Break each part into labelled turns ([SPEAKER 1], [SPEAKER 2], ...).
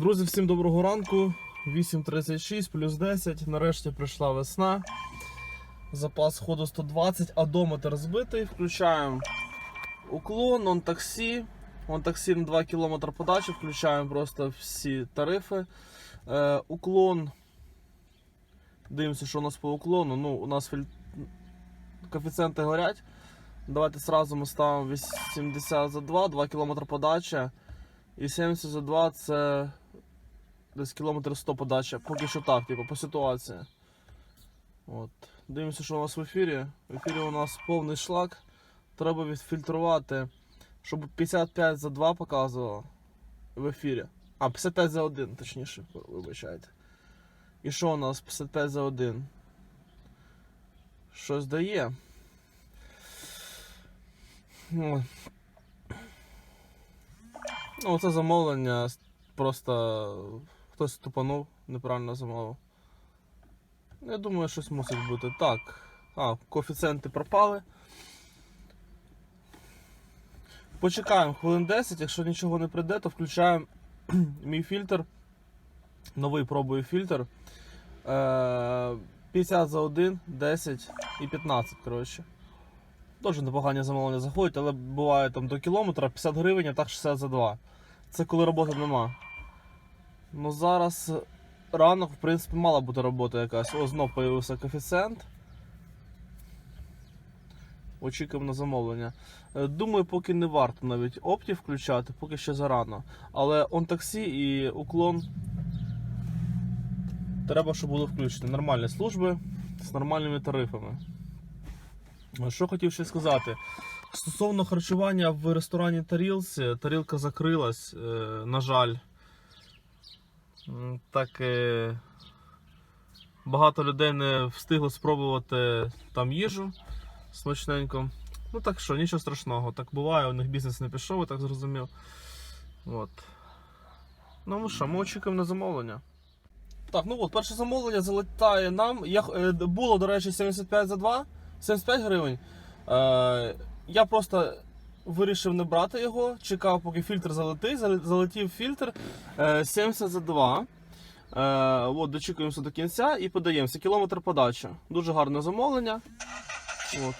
[SPEAKER 1] Друзі, всім доброго ранку. 8.36 плюс 10. Нарешті прийшла весна. Запас ходу 120, одометр збитий. Включаємо уклон, он таксі. Он таксі на 2 км подачі. Включаємо просто всі тарифи. Е, уклон. Дивимося, що у нас по уклону. Ну, у нас філь... коефіцієнти горять. Давайте сразу ми ставимо 80 за 2, 2 км подача. І 70 за 2 це десь кілометр 100 подача. Поки що так, типу, по ситуації. От. Дивимося, що у нас в ефірі. В ефірі у нас повний шлак. Треба відфільтрувати, щоб 55 за 2 показувало в ефірі. А, 55 за 1, точніше, вибачайте. І що у нас 55 за 1? Щось дає. Ну, це замовлення просто хтось тупанув, неправильно замовив. Я думаю, щось мусить бути. Так. А, коефіцієнти пропали. Почекаємо хвилин 10, якщо нічого не прийде, то включаємо мій фільтр. Новий пробую фільтр. Е, 50 за 1, 10 і 15, коротше. Дуже непогані замовлення заходять, але буває там до кілометра 50 гривень, а так 60 за 2. Це коли роботи нема. Ну зараз ранок, в принципі, мала бути робота якась. О, знов появився коефіцієнт. Очікуємо на замовлення. Е, Думаю, поки не варто навіть опті включати, поки ще зарано. Але он таксі і уклон. Треба, щоб були включені. Нормальні служби з нормальними тарифами. Що хотів ще сказати? Стосовно харчування в ресторані Тарілці, тарілка закрилась, е, на жаль. Так е, багато людей не встигли спробувати там їжу смачненько. Ну так що, нічого страшного. Так буває, у них бізнес не пішов, я так зрозумів. От. Ну що, ми очікуємо на замовлення. Так, ну от, перше замовлення залетає нам. Я, е, було, до речі, 75 за 2, 75 гривень. Е, я просто вирішив не брати його, чекав, поки фільтр залетить. Залетів фільтр е, 70 за 2. Е, от, дочікуємося до кінця і подаємося. Кілометр подача. Дуже гарне замовлення. От.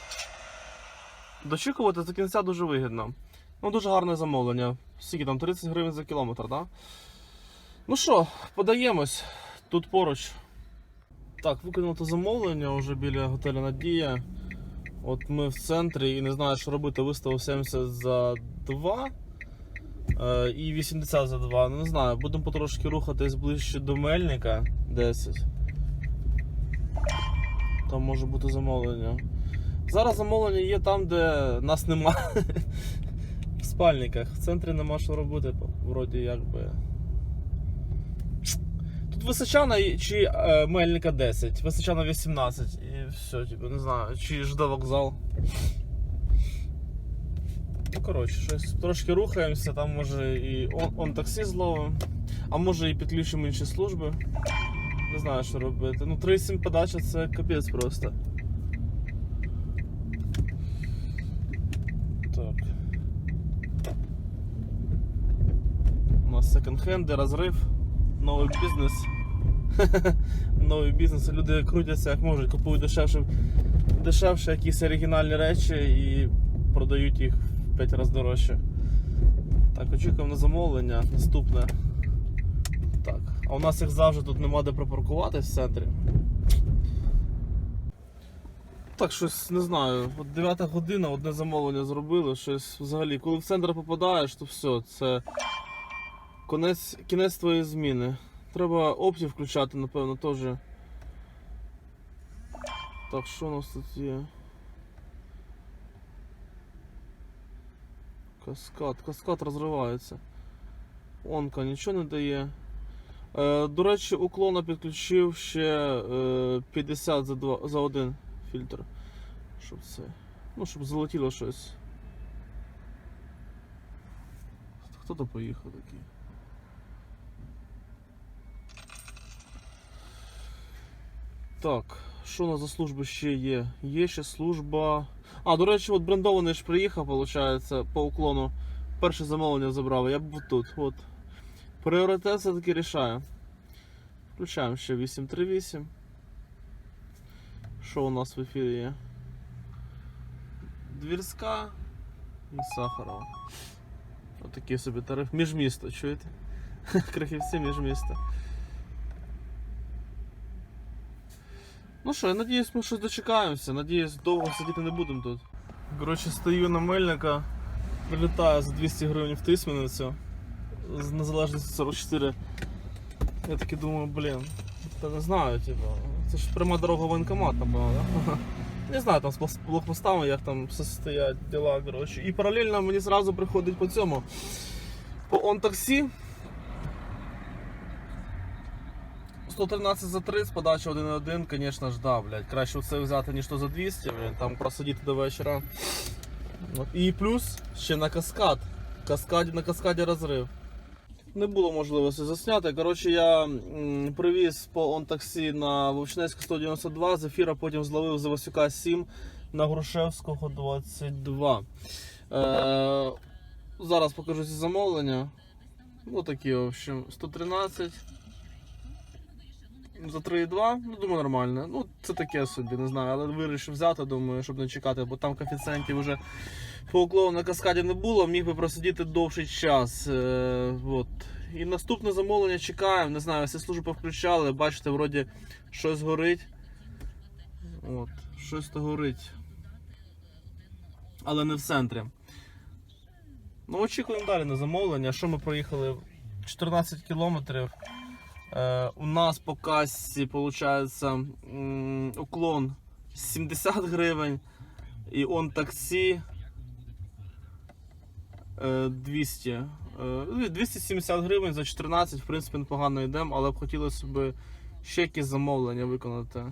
[SPEAKER 1] Дочікувати до кінця дуже вигідно. Ну, дуже гарне замовлення. Скільки там 30 гривень за кілометр? Да? Ну що, подаємось тут поруч. Так, виконано замовлення вже біля готелю Надія. От ми в центрі і не знаю, що робити. Виставив 70 за 2 е, і 80 за 2. Ну, не знаю, будемо потрошки рухатись ближче до Мельника 10. Там може бути замовлення. Зараз замовлення є там, де нас нема. В спальниках. В центрі нема що робити, вроді якби. Тут Височана чи е, Мельника 10, Височана 18 і все, типу, не знаю, чи жде вокзал. Ну, коротше, щось трошки рухаємося, там може і он, он таксі зловимо, а може і підключимо інші служби. Не знаю, що робити. Ну, 3,7 подача це капець просто. Так. У нас секонд-хенди, розрив, новий бізнес. Новий бізнес. Люди крутяться як можуть, купують дешевше, дешевше якісь оригінальні речі і продають їх в 5 разів дорожче. Так, очікуємо на замовлення. Наступне. Так. А у нас як завжди тут нема де припаркуватись в центрі. Так, щось не знаю. От 9 година, одне замовлення зробили, щось взагалі. Коли в центр попадаєш, то все, це кінець, кінець твоєї зміни. Треба опті включати, напевно, теж. Так, що у нас тут є? Каскад. Каскад розривається. Онка нічого не дає. Е, до речі, уклона підключив ще е, 50 за, 2, за один фільтр. Щоб це. Ну, щоб залетіло щось. Хто то поїхав такий? Так, що у нас за служби ще є? Є ще служба. А, до речі, от брендований ж приїхав, виходить, по уклону. Перше замовлення забрав, я був тут. От. Пріоритет все-таки рішає. Включаємо ще 838. Що у нас в ефірі є? Двірська і Сахарова. Отакий собі тариф. Міжмісто, чуєте? Крахівці міжмісто. Ну що, я надіюсь, ми щось дочекаємося. Надіюсь, довго сидіти не будемо тут. Коротше, стою на мельника, прилітаю за 200 гривень в тисменницю. З незалежності 44. Я таки думаю, блін, та не знаю, типу, це ж пряма дорога в воєнкомат, да? Не знаю там з блокпостами, як там все стоять діла, коротше. І паралельно мені зразу приходить по цьому. По он-таксі. 113 за 30, подача 1.1, звісно ж, да, блядь. Краще це взяти, ніж то за 200, блядь, там просидіти до вечора. І плюс ще на каскад. Каскаді, на каскаді розрив. Не було можливості засняти. Коротше, я привіз по он-таксі на Вовчнецьку 192, з ефіра потім зловив з Васюка 7 на Грушевського 22. Е, зараз покажу ці замовлення. Ну такі, в общем, 113. За 3,2, ну думаю, нормально. Ну, це таке собі, не знаю, але вирішив взяти, думаю, щоб не чекати, бо там коефіцієнтів вже по уклону на каскаді не було, міг би просидіти довший час. Е, от. І наступне замовлення чекаємо. Не знаю, всі служби включали, бачите, вроді щось горить. От, щось то горить. Але не в центрі. Ну, очікуємо далі на замовлення. Що ми проїхали 14 кілометрів. Е, у нас по касі виходить уклон 70 гривень. І он таксі е, 200. Е, ну, 270 гривень за 14, в принципі, непогано йдемо, але б хотілося б ще якісь замовлення виконати.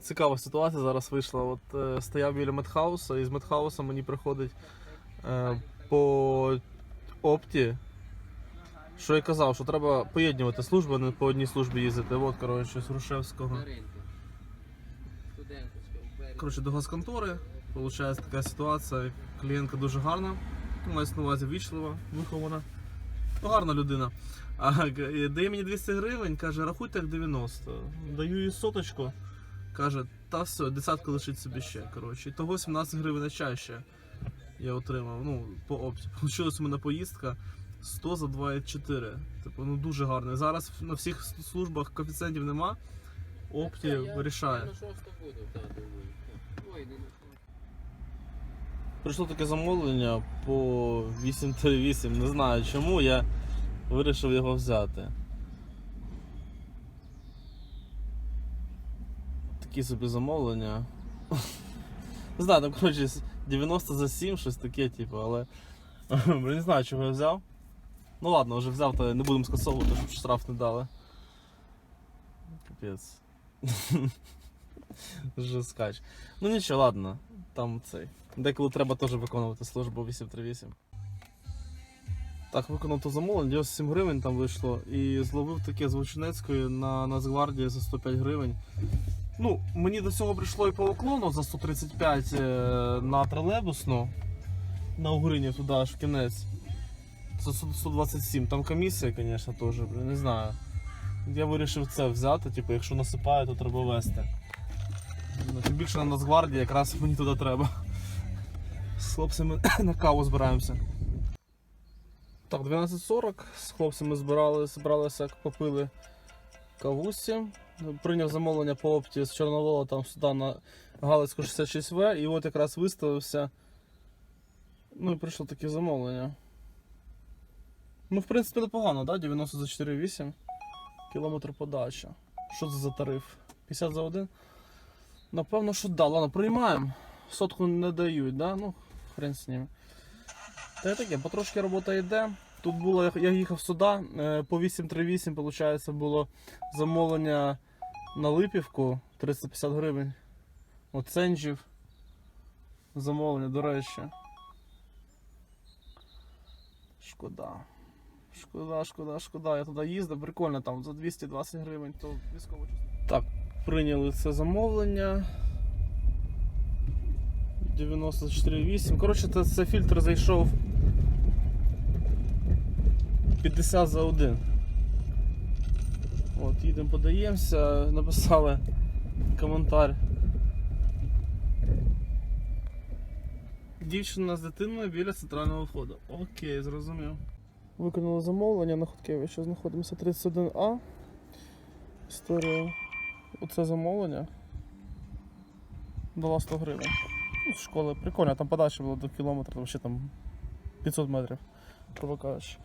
[SPEAKER 1] Цікава ситуація зараз вийшла. От стояв біля медхауса, і з медхауса мені приходить по опті. Що я казав, що треба поєднувати служби, а не по одній службі їздити. От, коротше, з Грушевського. Коротше, до газконтори. Получається така ситуація. Клієнтка дуже гарна, мається на увазі вічлива, вихована. Ну, гарна людина. А дає мені 200 гривень, каже, рахуйте як 90. Даю їй соточку. Каже, та все, десятку лишить собі ще. Коротше. І того 17 гривень на чай ще я отримав. Ну, по опті. Получилась у мене поїздка 100 за 2,4. Типу, ну дуже гарно. Зараз на всіх службах коефіцієнтів нема. Опті вирішає.
[SPEAKER 2] На шосту буду, так, думаю. Ой, не на
[SPEAKER 1] Прийшло таке замовлення по 838. Не знаю чому, я вирішив його взяти. Такі собі замовлення. Не знаю, там коротше 90 за 7, щось таке, типу, але. Не знаю, чого я взяв. Ну ладно, вже взяв, то не будемо скасовувати, щоб штраф не дали. Капець. Жескач. Ну нічого, ладно. Там цей. Деколи треба теж виконувати службу 838. Так, виконав то замовлення, 97 гривень там вийшло. І зловив таке з Вовчинецької на Нацгвардії за 105 гривень. Ну, мені до цього прийшло і по уклону за 135 е, на тролейбусну. На Угрині туди аж в кінець. Це 127. Там комісія, звісно, теж, не знаю. Я вирішив це взяти, типу, якщо насипає, то треба вести. Ну, Тим більше на Нацгвардії якраз мені туди треба. З хлопцями на каву збираємося. Так, 12.40. З хлопцями збирали, збиралися, попили кавусі. Прийняв замовлення по опті з Чорновола там сюди на Галицьку 66В. І от якраз виставився. Ну і прийшло таке замовлення. Ну, в принципі, непогано, да? 90 за 4,8. Кілометр подача. Що це за тариф? 50 за один? Напевно, що да, ладно, приймаємо. Сотку не дають, да? Ну, хрен з ним. Та й таке, потрошки робота йде. Тут було, я- їхав сюди, е, по 838, виходить, було замовлення на Липівку 350 гривень. От Сенджів. Замовлення, до речі. Шкода. Шкода, шкода, шкода. Я туди їздив, прикольно там за 220 гривень, то військово Так, прийняли це замовлення. 94,8. Коротше, це, це фільтр зайшов 50 за один. От, їдемо, подаємося, написали коментар. Дівчина з дитиною біля центрального входу. Окей, зрозумів. Виконали замовлення на Хоткевича. Знаходимося 31А. Історія. Оце замовлення. Дала 100 гривень. Ну, з школи прикольно, там подача була до кілометра, взагалі там 500 метрів, кажучи.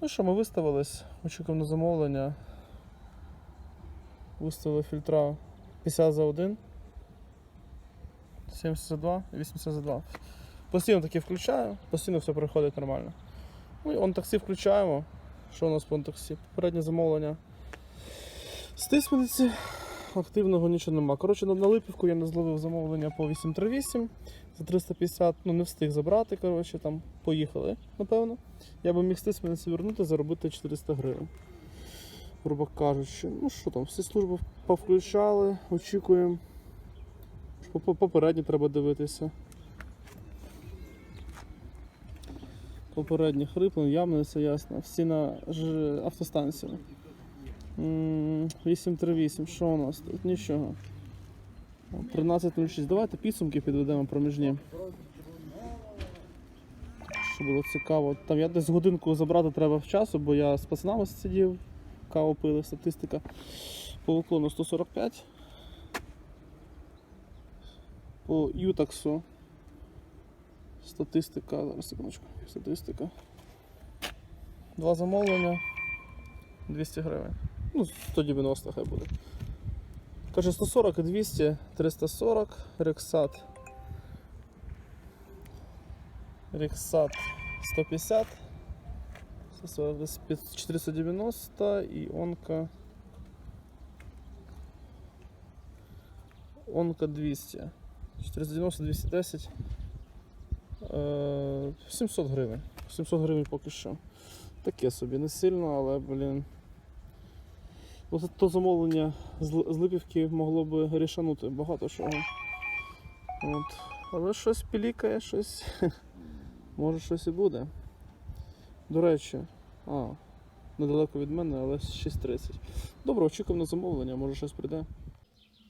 [SPEAKER 1] Ну що, ми виставились, очікуємо на замовлення. Виставили фільтра 50 за 1, 70 за 2 і 80 за 2. Постійно таки включаю, постійно все проходить нормально. Ну і он таксі включаємо. Що у нас по таксі? Попереднє замовлення. З тисмениці активного нічого нема. Коротше, на Липівку я не зловив замовлення по 838 за 350, ну не встиг забрати, коротше, там поїхали, напевно. Я би міг з тисмениці вернути, заробити 400 гривень. Грубо кажучи. Ну що там, всі служби повключали, очікуємо. Поп- Попередні треба дивитися. Попередні хриплень, явно це ясно. Всі на ж... автостанції. М, 838, що у нас тут? Нічого. 13.06. Давайте підсумки підведемо проміжні. Що було цікаво. Там я десь годинку забрати треба в часу, бо я з пацанами сидів, каву пили, статистика. По уклону 145. По Ютаксу. Статистика. Зараз секундочку. Статистика. Два замовлення. 200 гривень. Ну, 190 хай буде. Каже 140 і 200, 340, Рексат. Рексат 150. 140, десь під 490 і онка. Онка 200. 490, 210. Е, 700 гривень. 700 гривень поки що. Таке собі, не сильно, але, блін. Ось то замовлення з Липівки могло би рішанути багато чого. От. Але щось пілікає, щось. Може щось і буде. До речі, а, недалеко від мене, але 6.30. Добре, очікуємо на замовлення, може щось прийде.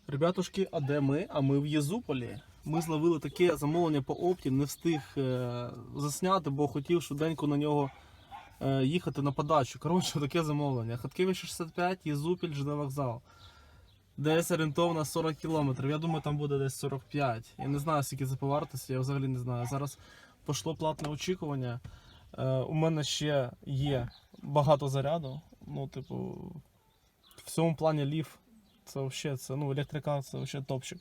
[SPEAKER 1] Ребятушки, а де ми? А ми в Єзуполі. Ми зловили таке замовлення по опті, не встиг е, засняти, бо хотів швиденько на нього е, їхати на подачу. Коротше, таке замовлення. Хаткевич 65, Єзупіль, ЖД вокзал. Десь орієнтовно 40 кілометрів. Я думаю, там буде десь 45. Я не знаю, скільки це по я взагалі не знаю. Зараз пішло платне очікування. Е, у мене ще є багато заряду. Ну, типу, в цьому плані лів це взагалі, це, ну, електрика це взагалі топчик.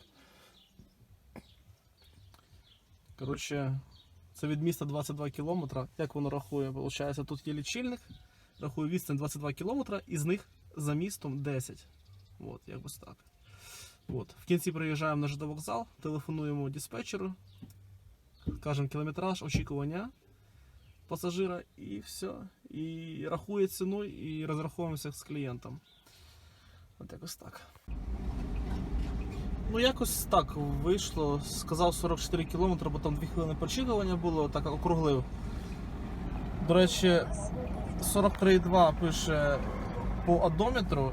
[SPEAKER 1] Коротше, це від міста 22 кілометра. Як воно рахує? Получається, тут є лічильник, рахує відстань 22 кілометра, із них за містом 10. От, якось так. От. В кінці приїжджаємо на ЖД вокзал, телефонуємо диспетчеру, кажемо кілометраж, очікування пасажира і все. І рахує ціну і розраховуємося з клієнтом. От якось так. Ну, якось так вийшло. Сказав 44 км, бо там 2 хвилини почікування було, так округлив. До речі, 43,2 пише по одометру,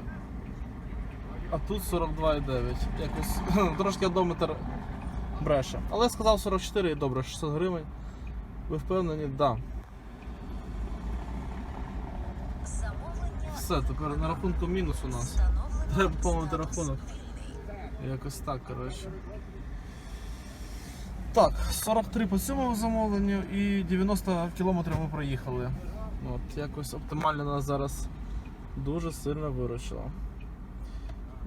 [SPEAKER 1] а тут 42,9. Якось трошки одометр бреше. Але сказав 44 і добре, 600 гривень. Ви впевнені? Так. Да. Все, тепер на рахунку мінус у нас. Треба поповнити рахунок. Якось так, коротше. Так, 43 по цьому замовленню і 90 кілометрів ми проїхали. От, якось оптимально нас зараз дуже сильно виручило.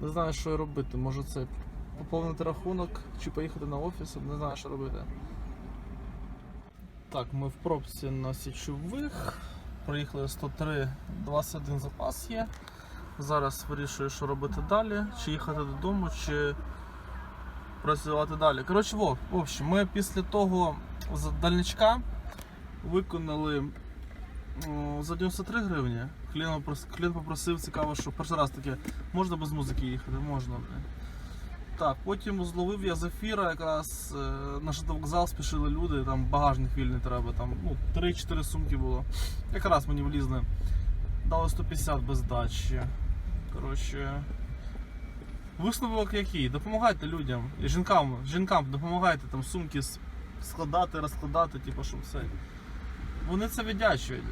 [SPEAKER 1] Не знаю, що робити. Може це поповнити рахунок чи поїхати на офіс, не знаю, що робити. Так, ми в пробці на січових. Проїхали 103, 21 запас є. Зараз вирішую, що робити далі, чи їхати додому, чи працювати далі. Коротше, в общем, ми після того з дальничка виконали за 93 гривні. Клієнт попросив, цікаво, що перший раз таке, можна без музики їхати? Можна. Так, потім зловив я зефіра, якраз е, на вокзал спішили люди, там багажник вільний треба, там ну, 3-4 сумки було. Якраз мені влізли. Дали 150 без дачі. Коротше. Висновок який? Допомагайте людям. І жінкам, жінкам допомагайте там сумки складати, розкладати, типу, щоб все. Вони це віддячують.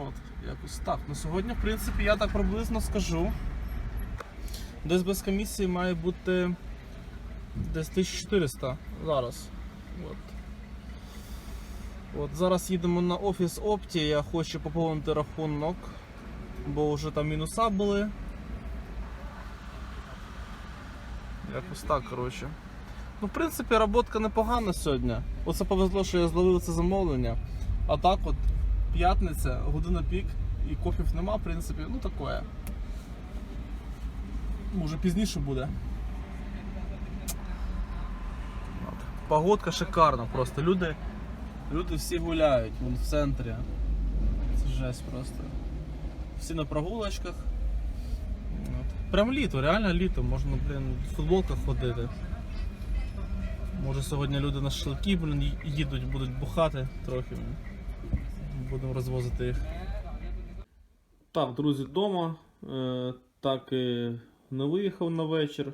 [SPEAKER 1] От, якось так. На сьогодні, в принципі, я так приблизно скажу. Десь без комісії має бути десь 1400 зараз. От. От зараз їдемо на офіс Опті, я хочу поповнити рахунок, бо вже там мінуса були. Якось так, коротше. Ну, в принципі, роботка непогана сьогодні. Оце повезло, що я зловив це замовлення. А так от, п'ятниця, година пік і кофів нема, в принципі, ну таке. Може пізніше буде. Погодка шикарна просто. Люди, люди всі гуляють вон в центрі. Це жесть просто. Всі на прогулочках. От. Прям літо, реально літо, можна, блін, в футболках ходити. Може сьогодні люди на шашлики, блін, їдуть, будуть бухати трохи. Будемо розвозити їх. Так, друзі, вдома. Е, так і не виїхав на вечір,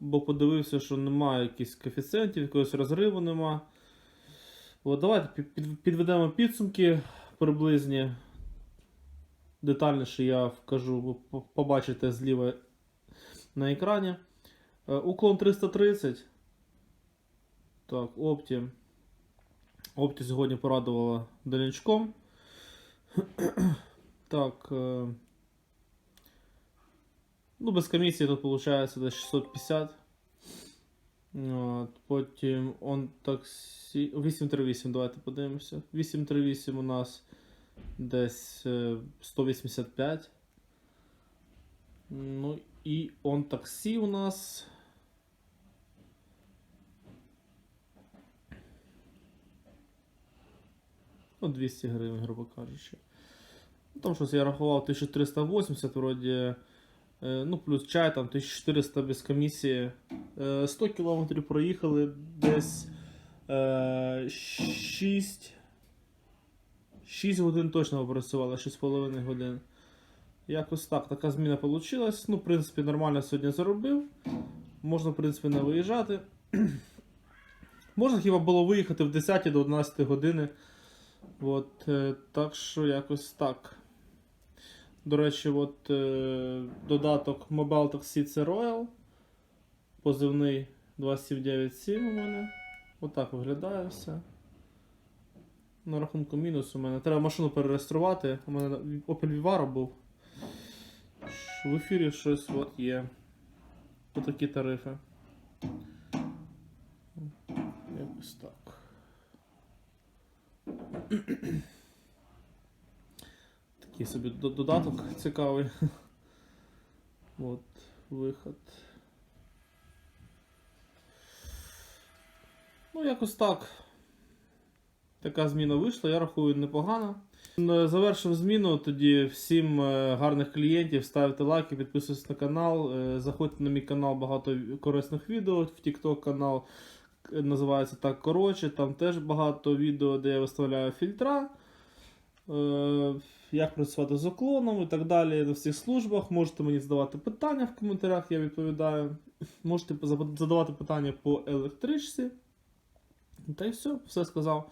[SPEAKER 1] бо подивився, що немає якихось коефіцієнтів, якогось розриву нема. От, давайте під- під- підведемо підсумки приблизні. Детальніше я вкажу, ви побачите зліва на екрані. Е, Уклон 330. Так, Опті. Опті сьогодні порадувала дальнячком. Так. е, Ну, без комісії тут виходить десь 650. От, потім он таксі. 838, давайте подивимося. 838 у нас десь е, 185. Ну і он таксі у нас. Ну, 200 гривень, грубо кажучи. Ну, Там щось я рахував 1380, вроді. е, Ну, плюс чай, там 1400 без комісії. Е, 100 кілометрів проїхали десь е, 6. 6 годин точно попрацювали, 6,5 годин. Якось так, така зміна вийшла. Ну, в принципі, нормально сьогодні заробив. Можна, в принципі, не виїжджати. Можна хіба було виїхати в 10 до 11 години. От, е, так що якось так. До речі, от, е, додаток Mobile Taxi це Royal. Позивний 2797 у мене. Отак виглядає все. На рахунку мінус у мене. Треба машину перереєструвати. У мене Opel Vivaro був. В ефірі щось от є. Отакі тарифи. Якось так. Такий собі додаток цікавий. От, виход. Ну, якось так. Така зміна вийшла, я рахую непогано. Е, Завершив зміну. Тоді всім е, гарних клієнтів. Ставте лайки, підписуйтесь на канал. е, Заходьте на мій канал багато корисних відео. В TikTok канал називається так коротше. Там теж багато відео, де я виставляю фільтра. Як працювати з уклоном і так далі на всіх службах. Можете мені задавати питання в коментарях, я відповідаю. Можете задавати питання по електричці. Та й все, все сказав.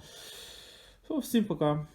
[SPEAKER 1] Все, всім пока.